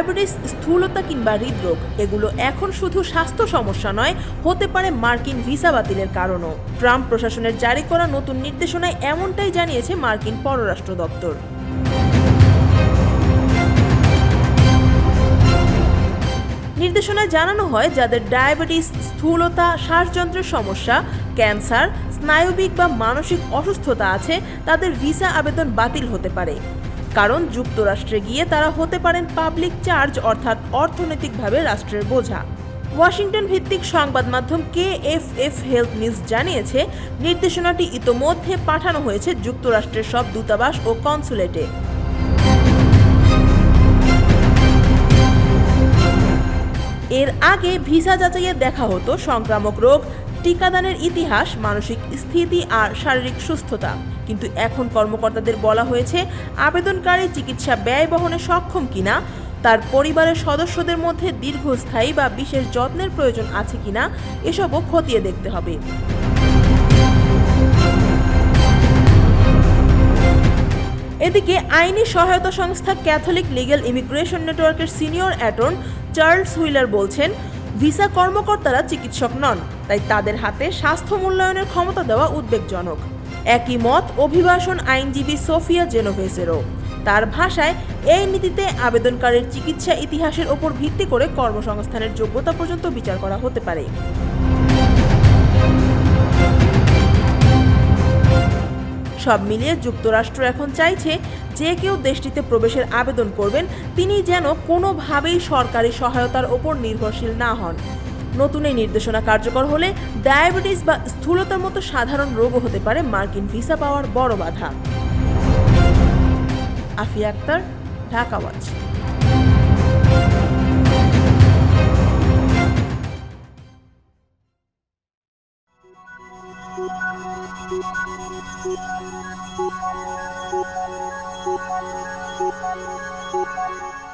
Diabetes, স্থূলতা কিংবা হৃদরোগ, এগুলো এখন শুধু স্বাস্থ্য সমস্যা নয়, হতে পারে মার্কিন ভিসা বাতিলের কারণও। ট্রাম্প প্রশাসনের জারি করা নতুন নির্দেশনায় এমনটাই জানিয়েছে মার্কিন পররাষ্ট্র দপ্তর। নির্দেশনায় জানানো হয়, যাদের ডায়াবেটিস, স্থূলতা, শ্বাসযন্ত্রের সমস্যা, ক্যান্সার, স্নায়বিক বা মানসিক অসুস্থতা আছে, তাদের ভিসা আবেদন বাতিল হতে পারে। কারণ যুক্তরাষ্ট্রে গিয়ে তারা হতে পারেন পাবলিক চার্জ অর্থাৎ অর্থনৈতিকভাবে রাষ্ট্রের বোঝা। ওয়াশিংটন ভিত্তিক সংবাদ মাধ্যম K F F health news জানিয়েছে, নির্দেশনাটি ইতোমধ্যে পাঠানো হয়েছে যুক্তরাষ্ট্রের সব দূতাবাস ও কনসুলেটে। এর আগে ভিসা যাচাইয়ে দেখা হতো সংক্রামক রোগ টিকাদানের ইতিহাস, মানসিক স্থিতি আর শারীরিক সুস্থতা। কিন্তু এখন কর্মকর্তাদের বলা হয়েছে, আবেদনকারী চিকিৎসা ব্যয় বহনে সক্ষম কিনা, তার পরিবারের সদস্যদের মধ্যে দীর্ঘস্থায়ী বা বিশেষ যত্নের প্রয়োজন আছে কিনা, এসবও খতিয়ে দেখতে হবে। এদিকে আইনি সহায়তা সংস্থা ক্যাথলিক লিগ্যাল ইমিগ্রেশন নেটওয়ার্কের সিনিয়র অ্যাটর্ন চার্লস হুইলার বলছেন ভিসা কর্মকর্তারা চিকিৎসক নন, তাই তাদের হাতে স্বাস্থ্য মূল্যায়নের ক্ষমতা দেওয়া উদ্বেগজনক। একই মত অভিবাসন আইনজীবী সোফিয়া জেনোভেসেরও। তার ভাষায়, এই নীতিতে আবেদনকারীর চিকিৎসা ইতিহাসের ওপর ভিত্তি করে কর্মসংস্থানের যোগ্যতা পর্যন্ত বিচার করা হতে পারে। সব মিলিয়ে যুক্তরাষ্ট্র এখন চাইছে যে কেউ দেশটিতে প্রবেশের আবেদন করবেন, তিনি যেন কোনোভাবেই সরকারি সহায়তার ওপর নির্ভরশীল না হন। নতুন এই নির্দেশনা কার্যকর হলে ডায়াবেটিস বা স্থূলতার মতো সাধারণ রোগও হতে পারে মার্কিন ভিসা পাওয়ার বড় বাধা। Afia Akter, Dhaka Thank you.